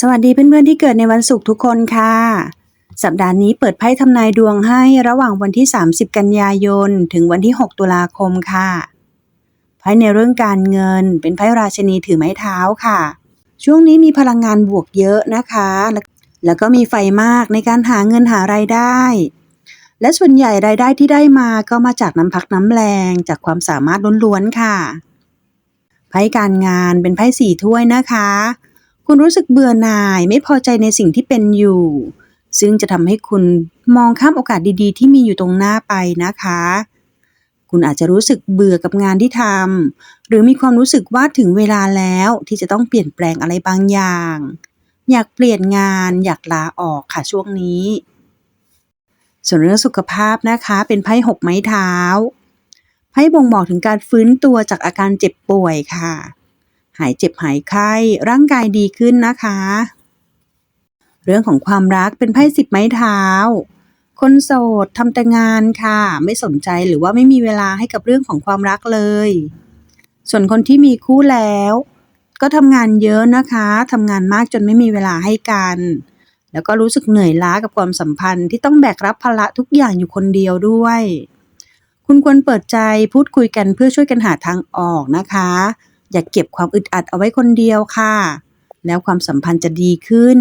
สวัสดีเพื่อนๆที่เกิดในวันศุกร์ทุกคนค่ะ สัปดาห์นี้เปิดไพ่ทำนายดวงให้ระหว่างวันที่ 30 กันยายน ถึงวันที่ 6 ตุลาคมค่ะไพ่ในเรื่องการเงิน เป็นไพ่ราชนีถือไม้เท้าค่ะ ช่วงนี้มีพลังงานบวกเยอะนะคะ แล้วแล้วก็มีไฟมากในการหาเงินหารายได้ และส่วนใหญ่รายได้ที่ได้มาก็มาจากน้ำพักน้ำแรงจากความสามารถล้วนๆค่ะไพ่การงานเป็นไพ่สี่ถ้วยนะคะ คุณรู้สึกเบื่อหน่ายไม่พอใจในสิ่งที่เป็นอยู่ ซึ่งจะทำให้คุณมองข้ามโอกาสดีๆ ที่มีอยู่ตรงหน้าไปนะคะ คุณอาจจะรู้สึกเบื่อกับงานที่ทำหรือมีความรู้สึกว่าถึงเวลาแล้วที่จะต้องเปลี่ยนแปลงอะไรบางอย่าง อยากเปลี่ยนงานอยากลาออกค่ะช่วงนี้ ส่วนเรื่องสุขภาพนะคะเป็นไพ่หกไม้เท้าไพ่บ่งบอกถึงการฟื้นตัวจากอาการเจ็บป่วยค่ะ หายเจ็บหายไข้ร่างกายดีขึ้นนะคะ เรื่องของความรักเป็นไพ่สิบไม้เท้า คนโสดทำแต่งานค่ะ ไม่สนใจหรือว่าไม่มีเวลาให้กับเรื่องของความรักเลย ส่วนคนที่มีคู่แล้ว ก็ทำงานเยอะนะคะทำงานมากจนไม่มีเวลาให้กัน แล้วก็รู้สึกเหนื่อยล้ากับความสัมพันธ์ที่ต้องแบกรับภาระทุกอย่างอยู่คนเดียวด้วยคุณควรเปิดใจพูดคุยกันเพื่อช่วยกันหาทางออกนะคะ อย่าเก็บความอึดอัดเอาไว้คนเดียวค่ะ แล้วความสัมพันธ์จะดีขึ้น